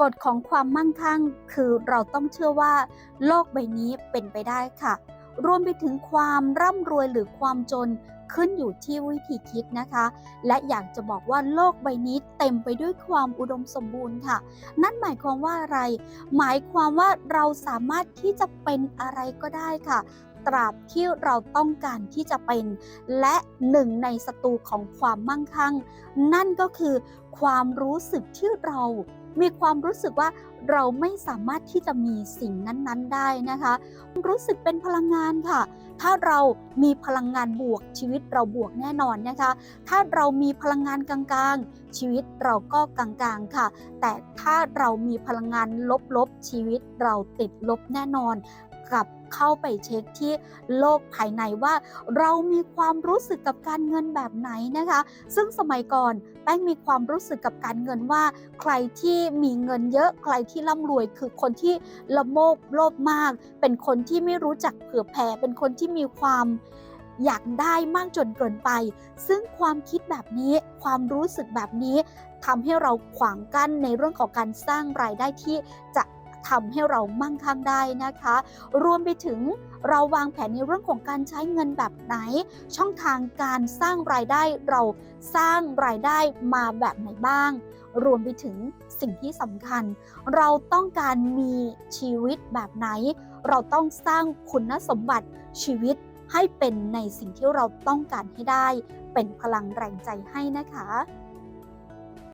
กฎของความมั่งคั่ง คือเราต้องเชื่อว่า โลกใบนี้เป็นไปได้ค่ะ รวมไปถึงความร่ำรวยหรือความจนขึ้นอยู่ที่วิธีคิดนะคะ และอยากจะบอกว่าโลกใบนี้เต็มไปด้วยความอุดมสมบูรณ์ค่ะ นั่นหมายความว่าอะไร หมายความว่าเราสามารถที่จะเป็นอะไรก็ได้ค่ะ ตราบที่เราต้องการที่จะเป็น และหนึ่งในศัตรูของความมั่งคั่ง นั่นก็คือความรู้สึกที่เรามีความรู้สึกว่าเราไม่สามารถที่จะมีสิ่งนั้น ๆ ได้นะคะ รู้สึกเป็นพลังงานค่ะ ถ้าเรามีพลังงานบวกชีวิตเราบวกแน่นอนนะคะ ถ้าเรามีพลังงานกลางๆ ชีวิตเราก็กลางๆค่ะ แต่ถ้าเรามีพลังงานลบๆชีวิตเราติดลบแน่นอน กลับเข้าไปเช็คที่โลกภายในว่า เรามีความรู้สึกกับการเงินแบบไหนนะคะ ซึ่งสมัยก่อนแป้งมีความรู้สึกกับการเงินว่า ใครที่มีเงินเยอะใครที่ร่ำรวย คือคนที่ละโมบโลภมาก เป็นคนที่ไม่รู้จักเผื่อแผ่ เป็นคนที่มีความอยากได้มากจนเกินไป ซึ่งความคิดแบบนี้ ความรู้สึกแบบนี้ทำให้เราขวางกั้นในเรื่องของการสร้างรายได้ที่จะ ทำให้เรามั่งคั่งได้นะคะ รวมไปถึงเราวางแผนในเรื่องของการใช้เงินแบบไหน ช่องทางการสร้างรายได้เราสร้างรายได้มาแบบไหนบ้าง รวมไปถึงสิ่งที่สำคัญ เราต้องการมีชีวิตแบบไหน เราต้องสร้างคุณสมบัติชีวิตให้เป็นในสิ่งที่เราต้องการให้ได้ เป็นพลังแรงใจให้นะคะ